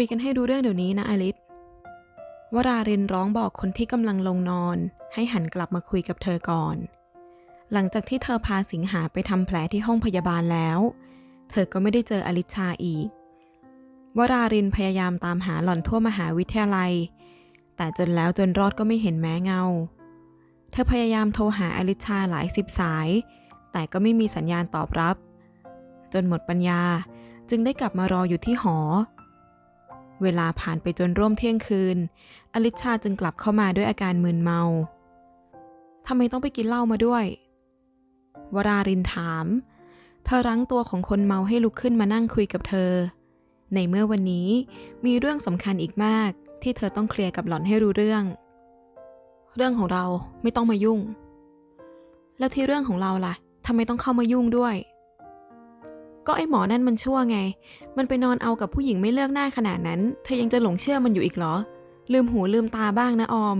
คุยกันให้รู้เรื่องเดี๋ยวนี้นะอลิสวรารินร้องบอกคนที่กำลังลงนอน ให้หันกลับมาคุยกับเธอก่อน หลังจากที่เธอพาสิงหาไปทำแผลที่ห้องพยาบาลแล้ว เธอก็ไม่ได้เจออลิชาอีก วรารินพยายามตามหาหล่อนทั่วมหาวิทยาลัย แต่จนแล้วจนรอดก็ไม่เห็นแม้เงา เธอพยายามโทรหาอลิชาหลายสิบสาย แต่ก็ไม่มีสัญญาณตอบรับ จนหมดปัญญาจึงได้กลับมารออยู่ที่หอ เวลาผ่านไปจนร่วมเที่ยงคืน อลิชาจึงกลับเข้ามาด้วยอาการมึนเมา ทำไมต้องไปกินเหล้ามาด้วย วรารินถาม เธอรั้งตัวของคนเมาให้ลุกขึ้นมานั่งคุยกับเธอ ในเมื่อวันนี้มีเรื่องสำคัญอีกมากที่เธอต้องเคลียร์กับหล่อนให้รู้เรื่อง เรื่องของเราไม่ต้องมายุ่ง แล้วที่เรื่องของเราล่ะทำไมต้องเข้ามายุ่งด้วย ก็ไอหมอนั่นมันชั่วไง มันไปนอนเอากับผู้หญิงไม่เลือกหน้าขนาดนั้น เธอยังจะหลงเชื่อมันอยู่อีกเหรอ ลืมหูลืมตาบ้างนะออม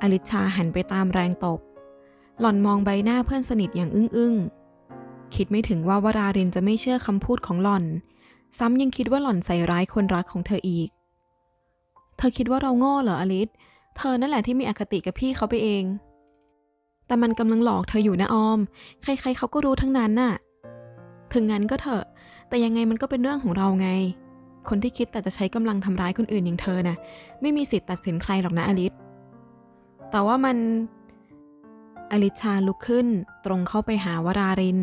อลิชาหันไปตามแรงตบ หล่อนมองใบหน้าเพื่อนสนิทอย่างอึ้งๆ คิดไม่ถึงว่าวรารินจะไม่เชื่อคำพูดของหล่อน ซ้ำยังคิดว่าหล่อนใส่ร้ายคนรักของเธออีก เธอคิดว่าเราโง่เหรออลิสเธอนั่นแหละที่มีอคติกับพี่เขาไปเอง แต่มันกำลังหลอกเธออยู่นะออม ใครๆเขาก็รู้ทั้งนั้นน่ะ ถึงงั้นก็เถอะ แต่ยังไงมันก็เป็นเรื่องของเราไง คนที่คิดแต่จะใช้กำลังทำร้ายคนอื่นอย่างเธอน่ะ ไม่มีสิทธิ์ตัดสินใครหรอกนะอลิสแต่ว่ามัน อลิชาลุกขึ้น ตรงเข้าไปหาวราริน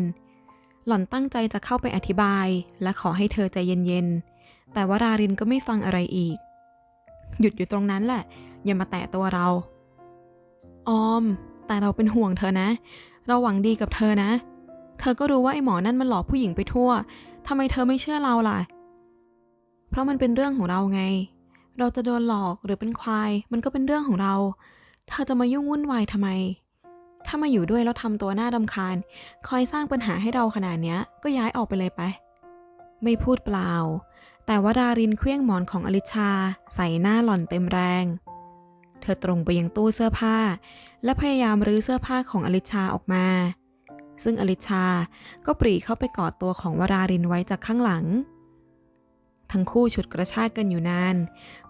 หล่อนตั้งใจจะเข้าไปอธิบาย และขอให้เธอใจเย็นๆ แต่วรารินก็ไม่ฟังอะไรอีก หยุดอยู่ตรงนั้นแหละ อย่ามาแตะตัวเรา ออม แต่เราเป็นห่วงเธอนะ เราหวังดีกับเธอนะ เธอก็รู้ว่าไอ้หมอนั่นมันหลอกผู้หญิงไปทั่ว ทำไมเธอไม่เชื่อเราล่ะ เพราะมันเป็นเรื่องของเราไง เราจะโดนหลอกหรือเป็นควาย มันก็เป็นเรื่องของเรา เธอจะมายุ่งวุ่นวายทำไม ถ้ามาอยู่ด้วยแล้วทำตัวหน้าดำคาญ คอยสร้างปัญหาให้เราขนาดเนี้ย ก็ย้ายออกไปเลยไป ไม่พูดเปล่า แต่ว่าดารินเคลี้ยงหมอนของอลิชา ใส่หน้าหล่อนเต็มแรงเธอตรงไปยังตู้เสื้อผ้า และพยายามรื้อเสื้อผ้าของอลิชาออกมา ซึ่งอลิชาก็ปรีเข้าไปกอดตัวของวรารินไว้จากข้างหลัง ทั้งคู่ฉุดกระชากกันอยู่นาน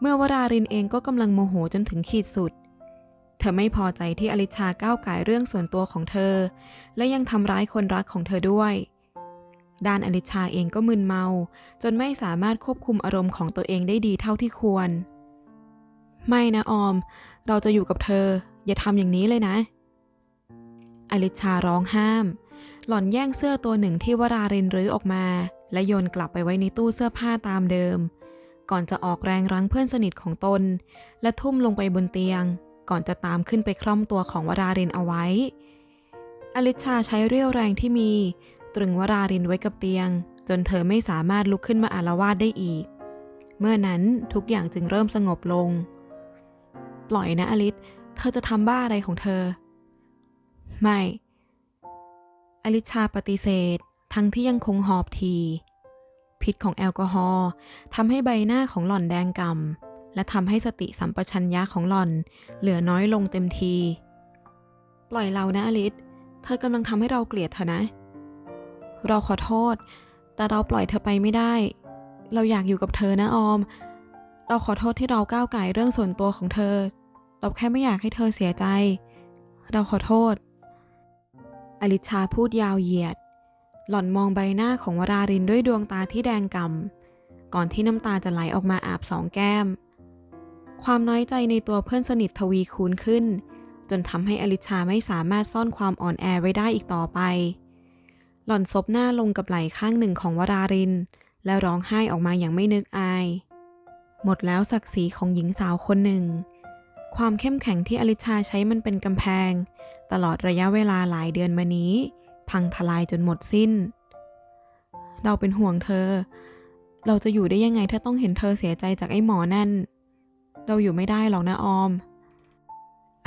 เมื่อวรารินเองก็กำลังโมโหจนถึงขีดสุด เธอไม่พอใจที่อลิชาก้าวไก่เรื่องส่วนตัวของเธอ และยังทำร้ายคนรักของเธอด้วยด้านอลิชาเองก็มึนเมา จนไม่สามารถควบคุมอารมณ์ของตัวเองได้ดีเท่าที่ควร ไม่นะออม เราจะอยู่กับเธอ อย่าทำอย่างนี้เลยนะ อลิชาร้องห้าม หล่อนแย่งเสื้อตัวหนึ่งที่วรารินรื้อออกมา และโยนกลับไปไว้ในตู้เสื้อผ้าตามเดิม ก่อนจะออกแรงรั้งเพื่อนสนิทของตน และทุ่มลงไปบนเตียง ก่อนจะตามขึ้นไปคล่อมตัวของวรารินเอาไว้ อลิชาใช้เรี่ยวแรงที่มี ตรึงวรารินไว้กับเตียง จนเธอไม่สามารถลุกขึ้นมาอาละวาดได้อีก เมื่อนั้นทุกอย่างจึงเริ่มสงบลง ปล่อยนะอลิสเธอจะทำบ้าอะไรของเธอ ไม่ อลิชาปฏิเสธ ทั้งที่ยังคงหอบที พิษของแอลกอฮอล์ทำให้ใบหน้าของหล่อนแดงกำ่ำและทำให้สติสัมปชัญญะของหล่อน เหลือน้อยลงเต็มที ปล่อยเรานะอลิสเธอกำลังทำให้เราเกลียดเธอนะ เราขอโทษ แต่เราปล่อยเธอไปไม่ได้ เราอยากอยู่กับเธอนะออม เราขอโทษที่เราก้าวไก่เรื่องส่วนตัวของเธอ เราแค่ไม่อยากให้เธอเสียใจ เราขอโทษ อลิชาพูดยาวเหยียด หล่อนมองใบหน้าของวรารินด้วยดวงตาที่แดงกำ่ำก่อนที่น้ำตาจะไหลออกมาอาบสองแก้ม ความน้อยใจในตัวเพื่อนสนิททวีคูณขึ้น จนทำให้อลิชาไม่สามารถซ่อนความอ่อนแอไว้ได้อีกต่อไป หล่อนซบหน้าลงกับไหล่ข้างหนึ่งของวราริน แล้วร้องไห้ออกมาอย่างไม่นึกอาย หมดแล้วศักดิ์ศรีของหญิงสาวคนหนึ่ง ความเข้มแข็งที่อลิชาใช้มันเป็นกำแพง ตลอดระยะเวลาหลายเดือนมานี้ พังทลายจนหมดสิ้น เราเป็นห่วงเธอ เราจะอยู่ได้ยังไงถ้าต้องเห็นเธอเสียใจจากไอ้หมอนั่น เราอยู่ไม่ได้หรอกนะออม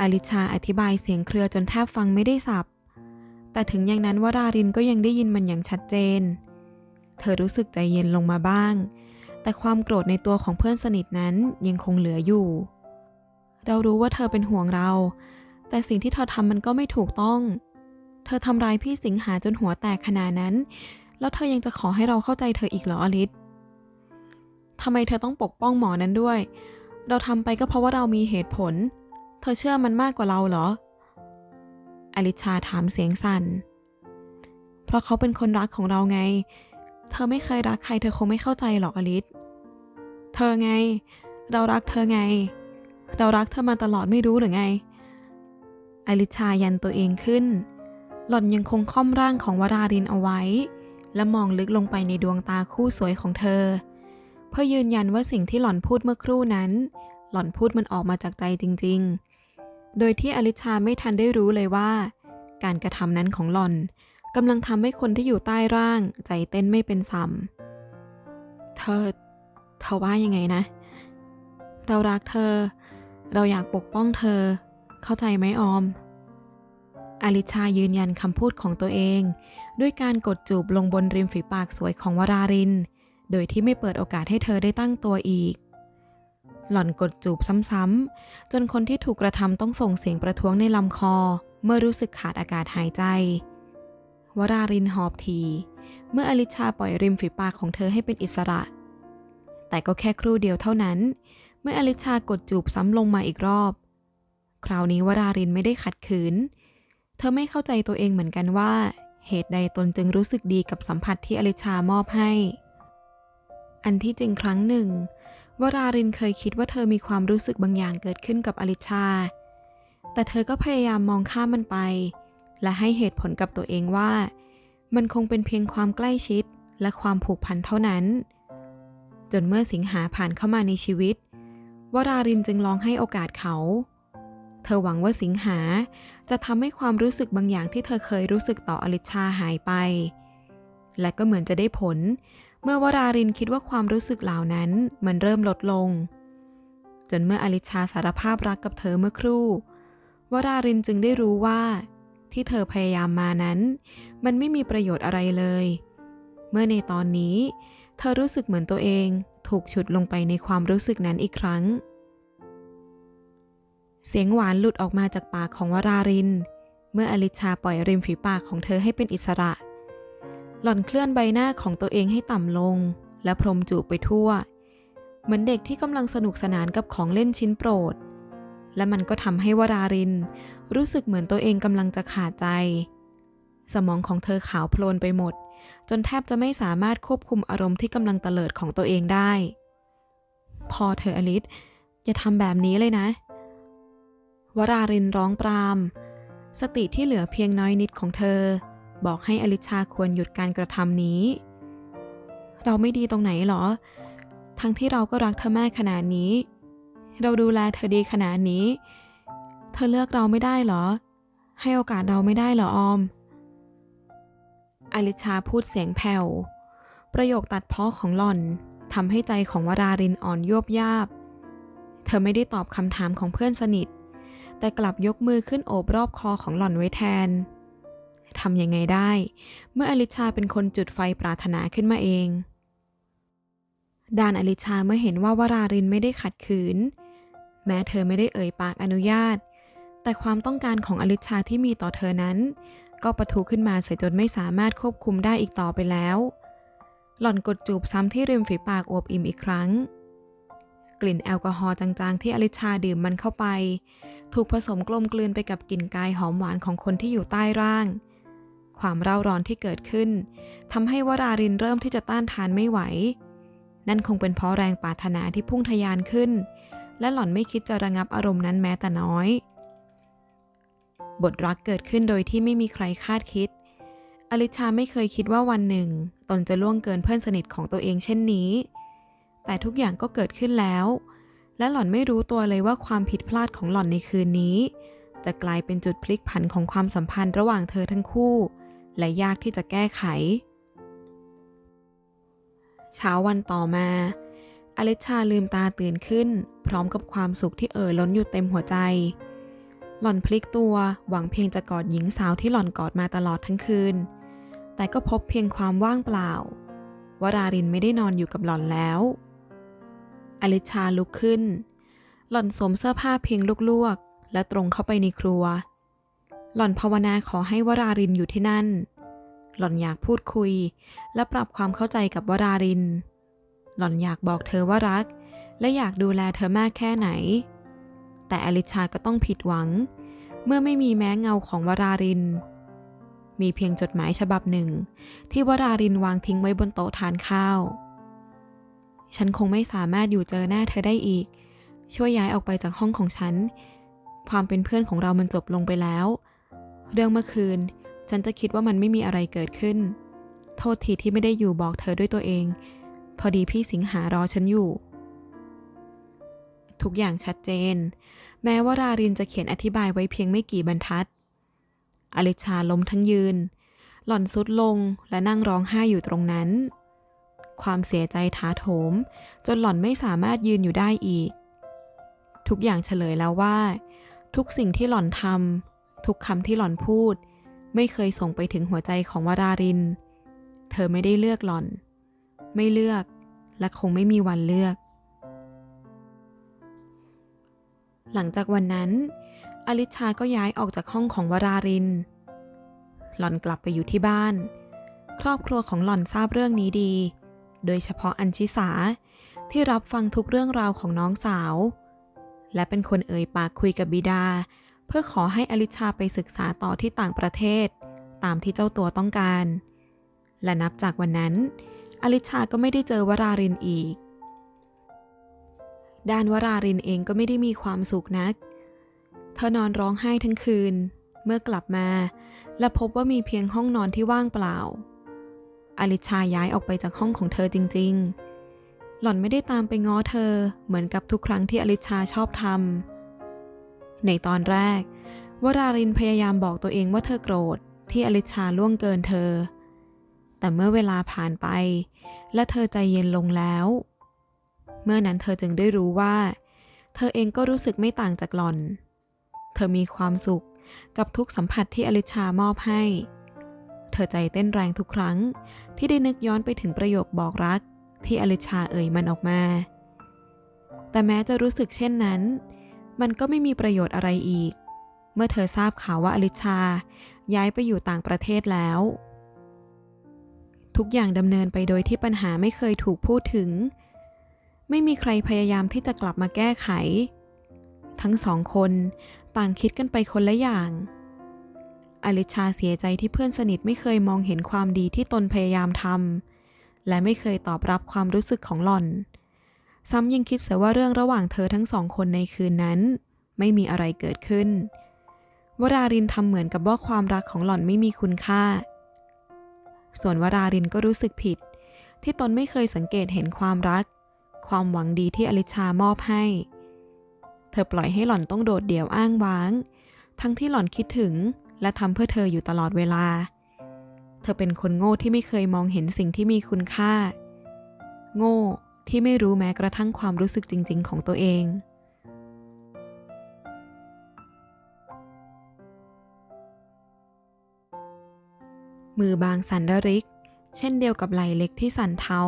อลิชาอธิบายเสียงเครือจนแทบฟังไม่ได้สับ แต่ถึงอย่างนั้นวรารินก็ยังได้ยินมันอย่างชัดเจน เธอรู้สึกใจเย็นลงมาบ้าง แต่ความโกรธในตัวของเพื่อนสนิทนั้นยังคงเหลืออยู่ เรารู้ว่าเธอเป็นห่วงเรา แต่สิ่งที่เธอทำมันก็ไม่ถูกต้อง เธอทำร้ายพี่สิงหาจนหัวแตกขนาดนั้น แล้วเธอยังจะขอให้เราเข้าใจเธออีกเหรออลิสทำไมเธอต้องปกป้องหมอนั้นด้วย เราทำไปก็เพราะว่าเรามีเหตุผล เธอเชื่อมันมากกว่าเราเหรอ อลิชาถามเสียงสั่น เพราะเขาเป็นคนรักของเราไง เธอไม่เคยรักใครเธอคงไม่เข้าใจหรอกอลิส เธอไง เรารักเธอไง เรารักเธอมาตลอดไม่รู้หรือไง อลิชายันตัวเองขึ้น หล่อนยังคงค่อมร่างของวรารินเอาไว้ และมองลึกลงไปในดวงตาคู่สวยของเธอ เพื่อยืนยันว่าสิ่งที่หล่อนพูดเมื่อครู่นั้น หล่อนพูดมันออกมาจากใจจริง ๆ โดยที่อลิชาไม่ทันได้รู้เลยว่า การกระทำนั้นของหล่อนกำลังทำให้คนที่อยู่ใต้ร่างใจเต้นไม่เป็นสัมเธอ เธอว่ายังไงนะ เรารักเธอ เราอยากปกป้องเธอ เข้าใจไหมออม อลิชายืนยันคำพูดของตัวเอง ด้วยการกดจูบลงบนริมฝีปากสวยของวราริน โดยที่ไม่เปิดโอกาสให้เธอได้ตั้งตัวอีก หล่อนกดจูบซ้ำๆ จนคนที่ถูกกระทำต้องส่งเสียงประท้วงในลำคอ เมื่อรู้สึกขาดอากาศหายใจ วรารินหอบที เมื่ออลิชาปล่อยริมฝีปากของเธอให้เป็นอิสระ แต่ก็แค่ครู่เดียวเท่านั้น เมื่ออลิชากดจูบซ้ำลงมาอีกรอบ คราวนี้วรารินไม่ได้ขัดขืน เธอไม่เข้าใจตัวเองเหมือนกันว่า เหตุใดตนจึงรู้สึกดีกับสัมผัสที่อลิชามอบให้ อันที่จริงครั้งหนึ่ง วรารินเคยคิดว่าเธอมีความรู้สึกบางอย่างเกิดขึ้นกับอลิชา แต่เธอก็พยายามมองข้ามมันไป และให้เหตุผลกับตัวเองว่า มันคงเป็นเพียงความใกล้ชิดและความผูกพันเท่านั้น จนเมื่อสิงหาผ่านเข้ามาในชีวิต วรารินจึงลองให้โอกาสเขา ธอหวังว่าสิงหา จะทำให้ความรู้สึกบางอย่างที่เธอเคยรู้สึกต่ออลิชาหายไป และก็เหมือนจะได้ผล เมื่อวรารินคิดว่าความรู้สึกเหล่านั้นมันเริ่มลดลง จนเมื่ออลิชาสารภาพรักกับเธอเมื่อครู่ วรารินจึงได้รู้ว่า ที่เธอพยายามมานั้น มันไม่มีประโยชน์อะไรเลย เมื่อในตอนนี้ เธอรู้สึกเหมือนตัวเอง ถูกฉุดลงไปในความรู้สึกนั้นอีกครั้ง เสียงหวานหลุดออกมาจากปากของวราริน เมื่ออลิชาปล่อยริมฝีปากของเธอให้เป็นอิสระ หล่อนเคลื่อนใบหน้าของตัวเองให้ต่ำลง และพรมจูบไปทั่ว เหมือนเด็กที่กำลังสนุกสนานกับของเล่นชิ้นโปรด และมันก็ทำให้วราริน รู้สึกเหมือนตัวเองกำลังจะขาดใจ สมองของเธอขาวโพลนไปหมด จนแทบจะไม่สามารถควบคุมอารมณ์ที่กำลังเตลิดของตัวเองได้ พอเธออลิสอย่าทำแบบนี้เลยนะ วรารินร้องปราม สติที่เหลือเพียงน้อยนิดของเธอ บอกให้อลิชาควรหยุดการกระทำนี้ เราไม่ดีตรงไหนหรอ ทั้งที่เราก็รักเธอมากขนาดนี้ เราดูแลเธอดีขนาดนี้ เธอเลือกเราไม่ได้เหรอ ให้โอกาสเราไม่ได้เหรอออม อลิชาพูดเสียงแผ่ว ประโยคตัดพ้อของหล่อนทำให้ใจของวรารินอ่อนโยบยาบ เธอไม่ได้ตอบคำถามของเพื่อนสนิท แต่กลับยกมือขึ้นโอบรอบคอของหล่อนไว้แทนทำยังไงได้ เมื่ออลิชาเป็นคนจุดไฟปรารถนาขึ้นมาเองดานอลิชาเมื่อเห็นว่าวรารินไม่ได้ขัดขืน แม้เธอไม่ได้เอ่ยปากอนุญาต แต่ความต้องการของอลิชาที่มีต่อเธอนั้น ก็ประทุขึ้นมาเสียจนไม่สามารถควบคุมได้อีกต่อไปแล้ว หล่อนกดจูบซ้ำที่ริมฝีปากอวบอิ่มอีกครั้ง กลิ่นแอลกอฮอล์จางๆ ที่อลิชาดื่มมันเข้าไป ถูกผสมกลมกลืนไปกับกลิ่นกายหอมหวานของคนที่อยู่ใต้ร่าง ความเร่าร้อนที่เกิดขึ้นทำให้วรารินเริ่มที่จะต้านทานไม่ไหว นั่นคงเป็นเพราะแรงปรารถนาที่พุ่งทะยานขึ้น และหล่อนไม่คิดจะระงับอารมณ์นั้นแม้แต่น้อย บทรักเกิดขึ้นโดยที่ไม่มีใครคาดคิด อลิชาไม่เคยคิดว่าวันหนึ่ง ตนจะล่วงเกินเพื่อนสนิทของตัวเองเช่นนี้ แต่ทุกอย่างก็เกิดขึ้นแล้ว และหล่อนไม่รู้ตัวเลยว่าความผิดพลาดของหล่อนในคืนนี้ จะกลายเป็นจุดพลิกผันของความสัมพันธ์ระหว่างเธอทั้งคู่ และยากที่จะแก้ไข เช้าวันต่อมาอลิชาลืมตาตื่นขึ้น พร้อมกับความสุขที่เอ่อล้นอยู่เต็มหัวใจ หล่อนพลิกตัวหวังเพียงจะกอดหญิงสาวที่หล่อนกอดมาตลอดทั้งคืน แต่ก็พบเพียงความว่างเปล่าวรารินไม่ได้นอนอยู่กับหล่อนแล้ว อลิชาลุกขึ้น หล่อนสวมเสื้อผ้าเพียงลวกๆ และตรงเข้าไปในครัว หล่อนภาวนาขอให้วรารินอยู่ที่นั่น หล่อนอยากพูดคุย และปรับความเข้าใจกับวราริน หล่อนอยากบอกเธอว่ารัก และอยากดูแลเธอมากแค่ไหน แต่อลิชาก็ต้องผิดหวัง เมื่อไม่มีแม้เงาของวราริน มีเพียงจดหมายฉบับหนึ่ง ที่วรารินวางทิ้งไว้บนโต๊ะทานข้าว ฉันคงไม่สามารถอยู่เจอหน้าเธอได้อีก ช่วยย้ายออกไปจากห้องของฉัน ความเป็นเพื่อนของเรามันจบลงไปแล้ว เรื่องเมื่อคืน ฉันจะคิดว่ามันไม่มีอะไรเกิดขึ้น โทษทีที่ไม่ได้อยู่บอกเธอด้วยตัวเอง พอดีพี่สิงหารอฉันอยู่ ทุกอย่างชัดเจน แม้ว่ารารินจะเขียนอธิบายไว้เพียงไม่กี่บรรทัด อลิชาล้มทั้งยืน หล่อนสุดลงและนั่งร้องไห้อยู่ตรงนั้น ความเสียใจถาโถม จนหล่อนไม่สามารถยืนอยู่ได้อีก ทุกอย่างเฉลยแล้วว่า ทุกสิ่งที่หล่อนทำทุกคำที่หล่อนพูด ไม่เคยส่งไปถึงหัวใจของวราริน เธอไม่ได้เลือกหล่อน ไม่เลือกและคงไม่มีวันเลือก หลังจากวันนั้น อลิชาก็ย้ายออกจากห้องของวราริน หล่อนกลับไปอยู่ที่บ้าน ครอบครัวของหล่อนทราบเรื่องนี้ดี โดยเฉพาะอัญชิสา ที่รับฟังทุกเรื่องราวของน้องสาว และเป็นคนเอ่ยปากคุยกับบิดา เพื่อขอให้อลิชาไปศึกษาต่อที่ต่างประเทศ ตามที่เจ้าตัวต้องการ และนับจากวันนั้น อลิชาก็ไม่ได้เจอวรารินอีก ด้านวรารินเองก็ไม่ได้มีความสุขนัก เธอนอนร้องไห้ทั้งคืน เมื่อกลับมา และพบว่ามีเพียงห้องนอนที่ว่างเปล่า อลิชาย้ายออกไปจากห้องของเธอจริง ๆ หล่อนไม่ได้ตามไปง้อเธอเหมือนกับทุกครั้งที่อลิชาชอบทำ ในตอนแรก วรารินพยายามบอกตัวเองว่าเธอโกรธที่อลิชาล่วงเกินเธอ แต่เมื่อเวลาผ่านไป และเธอใจเย็นลงแล้ว เมื่อนั้นเธอจึงได้รู้ว่า เธอเองก็รู้สึกไม่ต่างจากหล่อน เธอมีความสุขกับทุกสัมผัสที่อลิชามอบให้ เธอใจเต้นแรงทุกครั้ง ที่ได้นึกย้อนไปถึงประโยคบอกรัก ที่อลิชาเอ่ยมันออกมา แต่แม้จะรู้สึกเช่นนั้น มันก็ไม่มีประโยชน์อะไรอีก เมื่อเธอทราบข่าวว่าอลิชา ย้ายไปอยู่ต่างประเทศแล้ว ทุกอย่างดำเนินไปโดยที่ปัญหาไม่เคยถูกพูดถึง ไม่มีใครพยายามที่จะกลับมาแก้ไข ทั้งสองคนต่างคิดกันไปคนละอย่าง อลิชาเสียใจที่เพื่อนสนิทไม่เคยมองเห็นความดีที่ตนพยายามทำและไม่เคยตอบรับความรู้สึกของหล่อน ซ้ำยังคิดเสียว่าเรื่องระหว่างเธอทั้งสองคนในคืนนั้น ไม่มีอะไรเกิดขึ้น วรารินทำเหมือนกับว่าความรักของหล่อนไม่มีคุณค่า ส่วนวรารินก็รู้สึกผิด ที่ตนไม่เคยสังเกตเห็นความรัก ความหวังดีที่อลิชามอบให้ เธอปล่อยให้หล่อนต้องโดดเดี่ยวอ้างว้าง ทั้งที่หล่อนคิดถึง และทำเพื่อเธออยู่ตลอดเวลา เธอเป็นคนโง่ที่ไม่เคยมองเห็นสิ่งที่มีคุณค่า โง่ที่ไม่รู้แม้กระทั่งความรู้สึกจริง ๆ ของตัวเอง มือบางสันดริก เช่นเดียวกับไหลเล็กที่สั่นเทา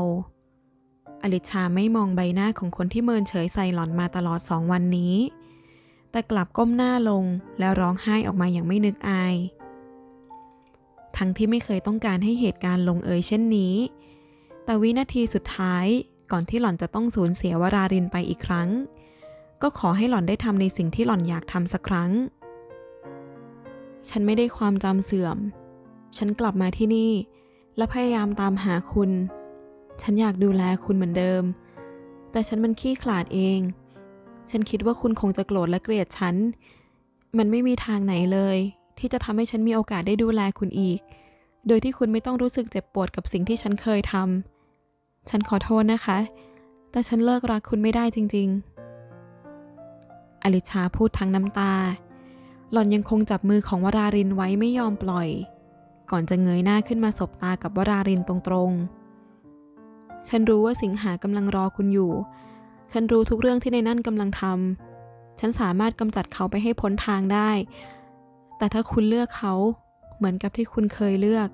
อลิชาไม่มองใบหน้าของคนที่เมินเฉยใส่หล่อนมาตลอดสองวันนี้ แต่กลับก้มหน้าลงแล้วร้องไห้ออกมาอย่างไม่นึกอาย ทั้งที่ไม่เคยต้องการให้เหตุการณ์ลงเอยเช่นนี้ แต่วินาทีสุดท้ายก่อนที่หล่อนจะต้องสูญเสียวรารินไปอีกครั้ง ก็ขอให้หล่อนได้ทำในสิ่งที่หล่อนอยากทำสักครั้ง ฉันไม่ได้ความจำเสื่อม ฉันกลับมาที่นี่ และพยายามตามหาคุณ ฉันอยากดูแลคุณเหมือนเดิม แต่ฉันมันขี้ขลาดเอง ฉันคิดว่าคุณคงจะโกรธและเกลียดฉัน มันไม่มีทางไหนเลย ที่จะทำให้ฉันมีโอกาสได้ดูแลคุณอีก โดยที่คุณไม่ต้องรู้สึกเจ็บปวดกับสิ่งที่ฉันเคยทำ ฉันขอโทษนะคะ แต่ฉันเลิกรักคุณไม่ได้จริง ๆ อลิชาพูดทั้งน้ำตา หล่อนยังคงจับมือของวรารินไว้ไม่ยอมปล่อย ก่อนจะเงยหน้าขึ้นมาสบตากับวรารินตรงๆ ฉันรู้ว่าสิงหากำลังรอคุณอยู่ ฉันรู้ทุกเรื่องที่ในนั่นกำลังทำ ฉันสามารถกำจัดเขาไปให้พ้นทางได้ แต่ถ้าคุณเลือกเขาเหมือนกับที่คุณเคยเลือก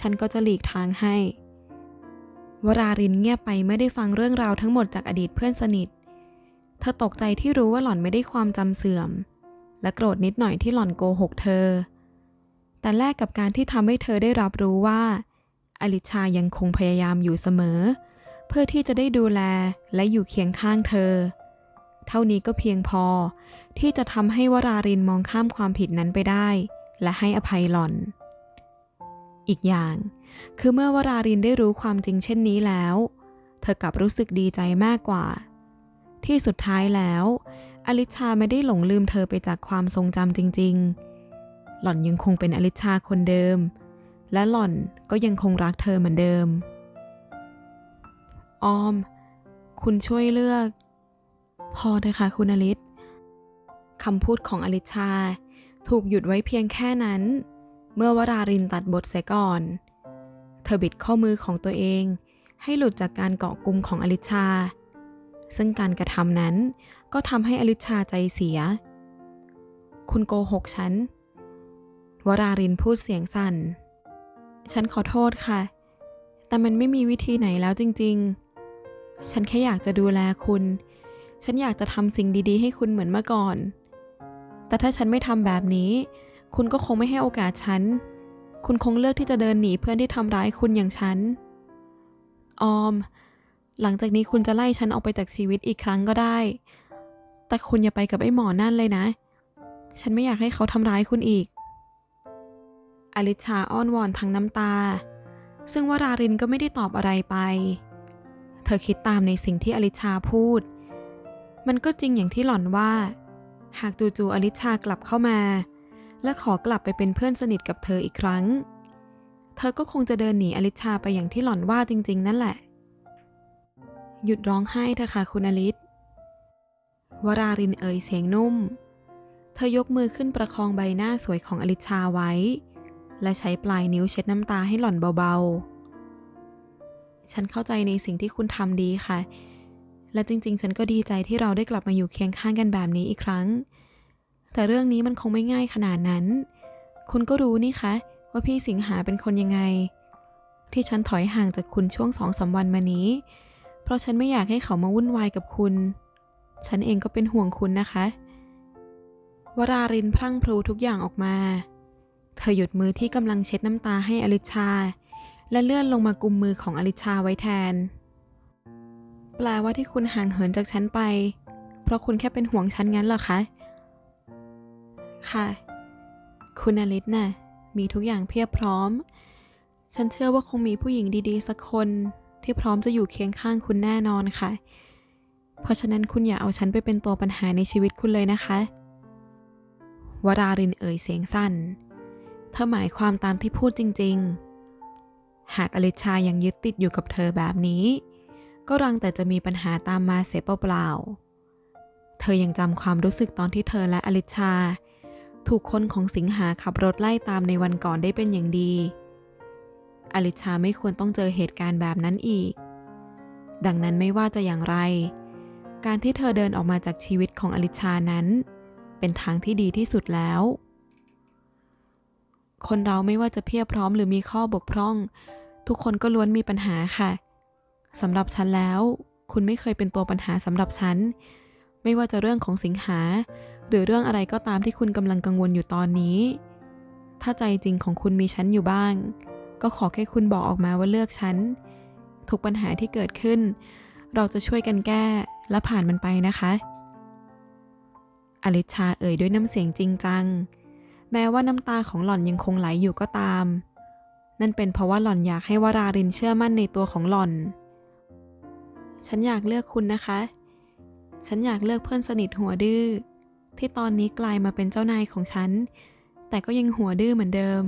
ฉันก็จะหลีกทางให้ วรารินเงียบไปไม่ได้ฟังเรื่องราวทั้งหมดจากอดีตเพื่อนสนิท เธอตกใจที่รู้ว่าหล่อนไม่ได้ความจำเสื่อม และโกรธนิดหน่อยที่หล่อนโกหกเธอ แต่แลกกับการที่ทำให้เธอได้รับรู้ว่า อลิชายังคงพยายามอยู่เสมอเเพื่อที่จะได้ดูแลและอยู่เคียงข้างเธอ เท่านี้ก็เพียงพอที่จะทำให้วรารินมองข้ามความผิดนั้นไปได้ และให้อภัยหล่อน อีกอย่าง คือเมื่อวรารินได้รู้ความจริงเช่นนี้แล้ว เธอกลับรู้สึกดีใจมากกว่า ที่สุดท้ายแล้วอลิชาไม่ได้หลงลืมเธอไปจากความทรงจำจริง ๆ หล่อนยังคงเป็นอลิชาคนเดิม และหล่อนก็ยังคงรักเธอเหมือนเดิม ออม คุณช่วยเลือก พอเถอะค่ะคุณอลิศคำพูดของอลิชา ถูกหยุดไว้เพียงแค่นั้น เมื่อวรารินตัดบทเสียก่อน เธอบิดข้อมือของตัวเอง ให้หลุดจากการเกาะกลุ่มของอลิชา ซึ่งการกระทำนั้นก็ทำให้อลิชาใจเสีย คุณโกหกฉัน วรารินพูดเสียงสั่น ฉันขอโทษค่ะ แต่มันไม่มีวิธีไหนแล้วจริง ๆ ฉันแค่อยากจะดูแลคุณ ฉันอยากจะทำสิ่งดีๆ ให้คุณเหมือนเมื่อก่อน แต่ถ้าฉันไม่ทำแบบนี้ คุณก็คงไม่ให้โอกาสฉัน คุณคงเลือกที่จะเดินหนีเพื่อนที่ทำร้ายคุณอย่างฉัน ออม หลังจากนี้คุณจะไล่ฉันออกไปจากชีวิตอีกครั้งก็ได้ แต่คุณอย่าไปกับไอ้หมอนั่นเลยนะ ฉันไม่อยากให้เขาทำร้ายคุณอีก อลิชาอ้อนวอนทั้งน้ำตา ซึ่งวรารินก็ไม่ได้ตอบอะไรไป เธอคิดตามในสิ่งที่อลิชาพูด มันก็จริงอย่างที่หล่อนว่า หากจู่ๆอลิชากลับเข้ามา และขอกลับไปเป็นเพื่อนสนิทกับเธออีกครั้ง เธอก็คงจะเดินหนีอลิชาไปอย่างที่หล่อนว่าจริง ๆ นั่นแหละ หยุดร้องไห้เถอะค่ะคุณอลิศวรารินเอ่ยเสียงนุ่ม เธอยกมือขึ้นประคองใบหน้าสวยของอลิชาไว้ และใช้ปลายนิ้วเช็ดน้ำตาให้หล่อนเบาๆ ฉันเข้าใจในสิ่งที่คุณทำดีค่ะ และจริง ๆ ฉันก็ดีใจที่เราได้กลับมาอยู่เคียงข้างกันแบบนี้อีกครั้ง แต่เรื่องนี้มันคงไม่ง่ายขนาดนั้น คุณก็รู้นี่คะว่าพี่สิงหาเป็นคนยังไง ที่ฉันถอยห่างจากคุณช่วงสองสามวันมานี้ เพราะฉันไม่อยากให้เขามาวุ่นวายกับคุณ ฉันเองก็เป็นห่วงคุณนะคะวรารินพลั่งพลูทุกอย่างออกมา เธอหยุดมือที่กำลังเช็ดน้ำตาให้อลิชา และเลื่อนลงมากุมมือของอลิชาไว้แทน แปลว่าที่คุณห่างเหินจากฉันไป เพราะคุณแค่เป็นห่วงฉันงั้นเหรอคะ ค่ะ คุณอลิศน่ะ มีทุกอย่างเพียบพร้อม ฉันเชื่อว่าคงมีผู้หญิงดีๆ สักคนที่พร้อมจะอยู่เคียงข้างคุณแน่นอนค่ะ เพราะฉะนั้นคุณอย่าเอาฉันไปเป็นตัวปัญหาในชีวิตคุณเลยนะคะวรารินเอ่ยเสียงสั้น เธอหมายความตามที่พูดจริง ๆ หากอลิชายังยึดติดอยู่กับเธอแบบนี้ ก็รังแต่จะมีปัญหาตามมาเสียเปล่าๆเธอยังจำความรู้สึกตอนที่เธอและอลิชา ถูกคนของสิงหาขับรถไล่ตามในวันก่อนได้เป็นอย่างดี อลิชาไม่ควรต้องเจอเหตุการณ์แบบนั้นอีก ดังนั้นไม่ว่าจะอย่างไร การที่เธอเดินออกมาจากชีวิตของอลิชานั้น เป็นทางที่ดีที่สุดแล้วคนเราไม่ว่าจะเพียบพร้อมหรือมีข้อบกพร่อง ทุกคนก็ล้วนมีปัญหาค่ะสำหรับฉันแล้ว คุณไม่เคยเป็นตัวปัญหาสำหรับฉัน ไม่ว่าจะเรื่องของสิงหา หรือเรื่องอะไรก็ตามที่คุณกำลังกังวลอยู่ตอนนี้ ถ้าใจจริงของคุณมีฉันอยู่บ้าง ก็ขอแค่คุณบอกออกมาว่าเลือกฉัน ทุกปัญหาที่เกิดขึ้น เราจะช่วยกันแก้และผ่านมันไปนะคะอลิชาเอ่ยด้วยน้ำเสียงจริงจัง แม้ว่าน้ำตาของหล่อนยังคงไหลอยู่ก็ตาม นั่นเป็นเพราะว่าหล่อนอยากให้วรารินเชื่อมั่นในตัวของหล่อน ฉันอยากเลือกคุณนะคะ ฉันอยากเลือกเพื่อนสนิทหัวดื้อที่ตอนนี้กลายมาเป็นเจ้านายของฉัน แต่ก็ยังหัวดื้อเหมือนเดิม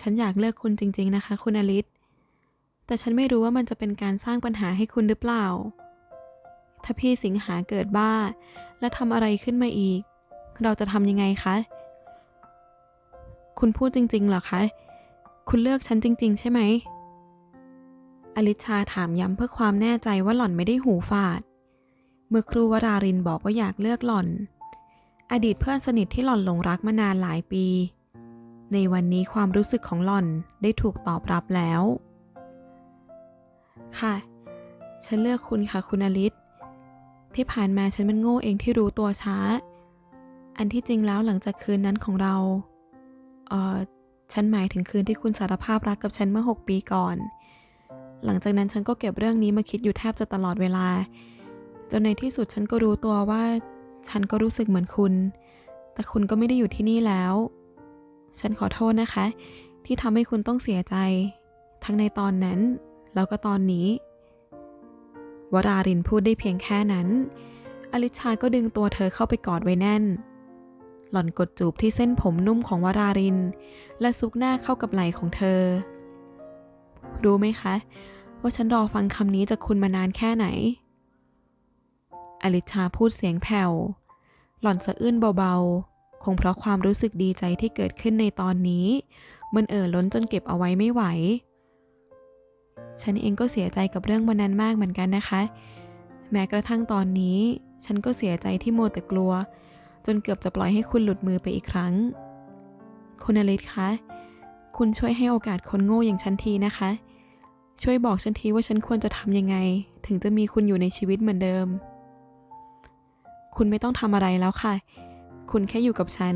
ฉันอยากเลือกคุณจริง ๆ นะคะ คุณอลิศแต่ฉันไม่รู้ว่ามันจะเป็นการสร้างปัญหาให้คุณหรือเปล่า ถ้าพี่สิงหาเกิดบ้า และทำอะไรขึ้นมาอีก เราจะทำยังไงคะ คุณพูดจริง ๆ เหรอคะ คุณเลือกฉันจริง ๆ ใช่ไหม อลิชาถามย้ำเพื่อความแน่ใจว่าหล่อนไม่ได้หูฝาด เมื่อครูวรารินบอกว่าอยากเลือกหล่อน อดีตเพื่อนสนิทที่หล่อนหลงรักมานานหลายปี ในวันนี้ความรู้สึกของหล่อนได้ถูกตอบรับแล้ว ค่ะ ฉันเลือกคุณค่ะคุณอลิศที่ผ่านมาฉันมันโง่เองที่รู้ตัวช้า อันที่จริงแล้วหลังจากคืนนั้นของเรา เอ่อ ฉันหมายถึงคืนที่คุณสารภาพรักกับฉันเมื่อหกปีก่อน หลังจากนั้นฉันก็เก็บเรื่องนี้มาคิดอยู่แทบจะตลอดเวลา จนในที่สุดฉันก็รู้ตัวว่า ฉันก็รู้สึกเหมือนคุณ แต่คุณก็ไม่ได้อยู่ที่นี่แล้ว ฉันขอโทษนะคะ ที่ทำให้คุณต้องเสียใจ ทั้งในตอนนั้น แล้วก็ตอนนี้ วรารินพูดได้เพียงแค่นั้น อลิชาก็ดึงตัวเธอเข้าไปกอดไว้แน่น หล่อนกดจูบที่เส้นผมนุ่มของวราริน และซุกหน้าเข้ากับไหล่ของเธอ รู้ไหมคะ ว่าฉันรอฟังคำนี้จากคุณมานานแค่ไหน อลิชาพูดเสียงแผ่ว หล่อนสะอื้นเบาๆ คงเพราะความรู้สึกดีใจที่เกิดขึ้นในตอนนี้ มันเอ่อล้นจนเก็บเอาไว้ไม่ไหว ฉันเองก็เสียใจกับเรื่องวันนั้นมากเหมือนกันนะคะ แม้กระทั่งตอนนี้ ฉันก็เสียใจที่โมแต่กลัว จนเกือบจะปล่อยให้คุณหลุดมือไปอีกครั้ง คุณอลิศคะ คุณช่วยให้โอกาสคนโง่อย่างฉันทีนะคะ ช่วยบอกฉันทีว่าฉันควรจะทำยังไง ถึงจะมีคุณอยู่ในชีวิตเหมือนเดิม คุณไม่ต้องทำอะไรแล้วค่ะ คุณแค่อยู่กับฉัน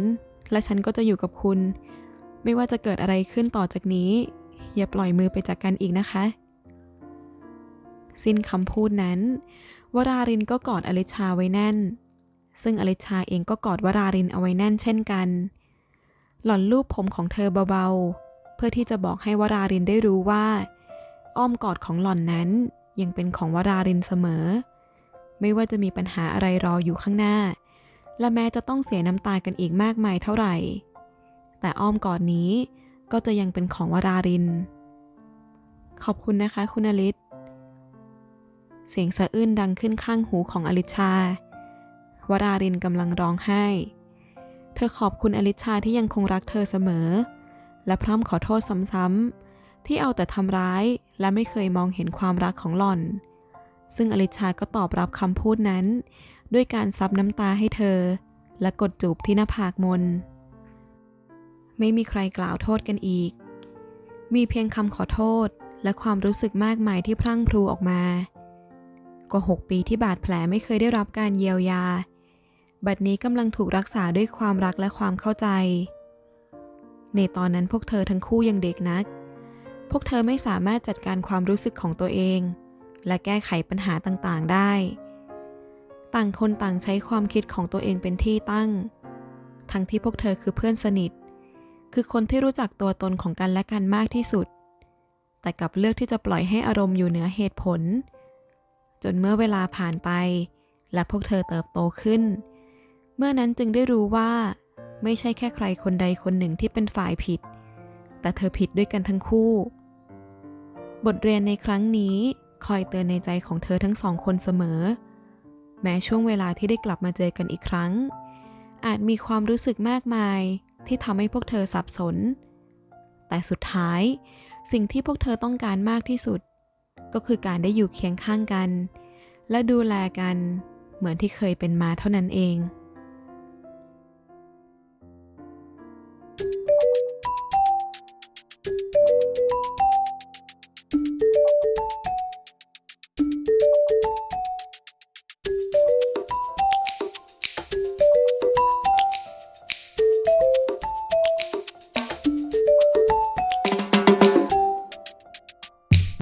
และฉันก็จะอยู่กับคุณ ไม่ว่าจะเกิดอะไรขึ้นต่อจากนี้ อย่าปล่อยมือไปจากกันอีกนะคะสิ้นคำพูดนั้น วรารินก็กอดอลิชาไว้แน่น ซึ่งอลิชาเองก็กอดวรารินเอาไว้แน่นเช่นกัน หล่อนลูบผมของเธอเบาๆ เพื่อที่จะบอกให้วรารินได้รู้ว่า อ้อมกอดของหล่อนนั้นยังเป็นของวรารินเสมอ ไม่ว่าจะมีปัญหาอะไรรออยู่ข้างหน้า และแม้จะต้องเสียน้ำตากันอีกมากมายเท่าไหร่ แต่อ้อมกอดนี้ก็จะยังเป็นของวราริน ขอบคุณนะคะคุณอลิศเสียงสะอื้นดังขึ้นข้างหูของอลิชา วรารินกำลังร้องไห้ เธอขอบคุณอลิชาที่ยังคงรักเธอเสมอ และพร่ำขอโทษซ้ำๆที่เอาแต่ทำร้ายและไม่เคยมองเห็นความรักของหล่อน ซึ่งอลิชาก็ตอบรับคำพูดนั้น ด้วยการซับน้ำตาให้เธอ และกดจูบที่หน้าผากมน ไม่มีใครกล่าวโทษกันอีก มีเพียงคำขอโทษและความรู้สึกมากมายที่พรั่งพรูออกมา กว่าหกปีที่บาดแผลไม่เคยได้รับการเยียวยา บัดนี้กำลังถูกรักษาด้วยความรักและความเข้าใจ ในตอนนั้นพวกเธอทั้งคู่ยังเด็กนัก พวกเธอไม่สามารถจัดการความรู้สึกของตัวเอง และแก้ไขปัญหาต่างๆได้ ต่างคนต่างใช้ความคิดของตัวเองเป็นที่ตั้ง ทั้งที่พวกเธอคือเพื่อนสนิท คือคนที่รู้จักตัวตนของกันและกันมากที่สุด แต่กลับเลือกที่จะปล่อยให้อารมณ์อยู่เหนือเหตุผล จนเมื่อเวลาผ่านไป และพวกเธอเติบโตขึ้น เมื่อนั้นจึงได้รู้ว่า ไม่ใช่แค่ใครคนใดคนหนึ่งที่เป็นฝ่ายผิด แต่เธอผิดด้วยกันทั้งคู่ บทเรียนในครั้งนี้คอยเตือนในใจของเธอทั้งสองคนเสมอ แม้ช่วงเวลาที่ได้กลับมาเจอกันอีกครั้ง อาจมีความรู้สึกมากมายที่ทำให้พวกเธอสับสน แต่สุดท้ายสิ่งที่พวกเธอต้องการมากที่สุด ก็คือการได้อยู่เคียงข้างกัน และดูแลกันเหมือนที่เคยเป็นมาเท่านั้นเอง